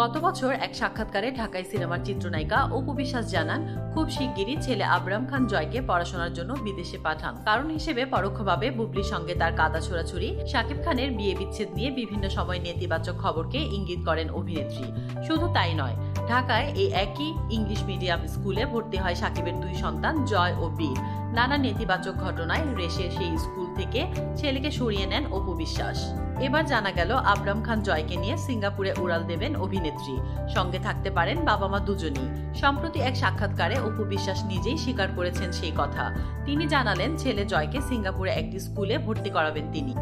গত বছর এক সাক্ষাৎকারে ঢাকায় সিনেমার চিত্রনায়িকা অপু বিশ্বাস জানান, খুব শিগগিরই ছেলে আবরাম খান জয়কে পড়াশোনার জন্য বিদেশে পাঠান। কারণ হিসেবে পরোক্ষভাবে বুবলির সঙ্গে তার কাদা ছোড়াছুরি শাকিব খানের বিয়ে বিচ্ছেদ নিয়ে বিভিন্ন সময় নেতিবাচক খবরকে ইঙ্গিত করেন অভিনেত্রী। শুধু তাই নয়, ঢাকায় এই একই ইংলিশ মিডিয়াম স্কুলে ভর্তি হয় সাকিবের দুই সন্তান জয় ও বীর। নানা নেতিবাচক ঘটনায় রেশে সেই স্কুল থেকে ছেলেকে সরিয়ে নেন অপু বিশ্বাস। এবার জানা গেল আবরাম খান জয়কে নিয়ে সিঙ্গাপুরে উড়াল দেবেন অভিনেত্রী। সঙ্গে থাকতে পারেন বাবা মা দুজনই। সম্প্রতি এক সাক্ষাৎকারে অপু বিশ্বাস নিজেই স্বীকার করেছেন সেই কথা। তিনি জানালেন ছেলে জয়কে সিঙ্গাপুরে একটি স্কুলে ভর্তি করাবেন তিনি।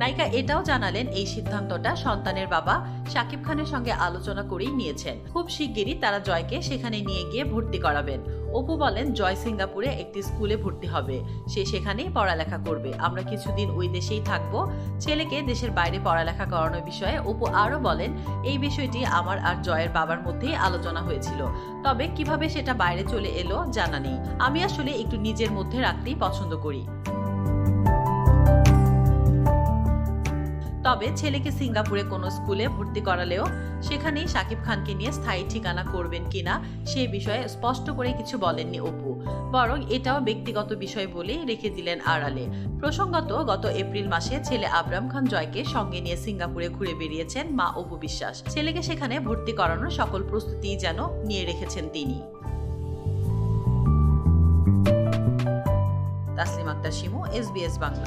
নায়িকা এটাও জানালেন এই সিদ্ধান্তটা সন্তানের বাবা শাকিব খানের সঙ্গে আলোচনা করেই নিয়েছেন। খুব শিগগিরই তারা জয়কে সেখানে নিয়ে গিয়ে ভর্তি করাবেন। অপু বলেন, জয় সিঙ্গাপুরে একটি স্কুলে ভর্তি হবে। সে সেখানেই পড়ালেখা করবে। আমরা কিছুদিন ওই দেশেই থাকব। ছেলেকে দেশের বাইরে পড়ালেখা করানোর বিষয়ে অপু আরও বলেন, এই বিষয়টি আমার আর জয়ের বাবার মধ্যেই আলোচনা হয়েছিল। তবে কীভাবে সেটা বাইরে চলে এলো জানা নেই। আমি আসলে একটু নিজের মধ্যে রাখতেই পছন্দ করি। তবে ছেলেকে সিঙ্গাপুরে কোনো স্কুলে ভর্তি করালেও সেখানেই শাকিব খানকে নিয়ে স্থায়ী ঠিকানা করবেন কিনা সে বিষয়ে স্পষ্ট করে কিছু বলেননি অপু। বরং এটাও ব্যক্তিগত বিষয় বলেই রেখে দিলেন আড়ালে। প্রসঙ্গত, গত এপ্রিল মাসে ছেলে আবরাম খান জয়কে সঙ্গে নিয়ে সিঙ্গাপুরে ঘুরে বেরিয়েছেন মা অপু বিশ্বাস। ছেলেকে সেখানে ভর্তি করানোর সকল প্রস্তুতিই যেন নিয়ে রেখেছেন তিনি। তাসলিম আক্তার শিমু এসবিএস বাংলা।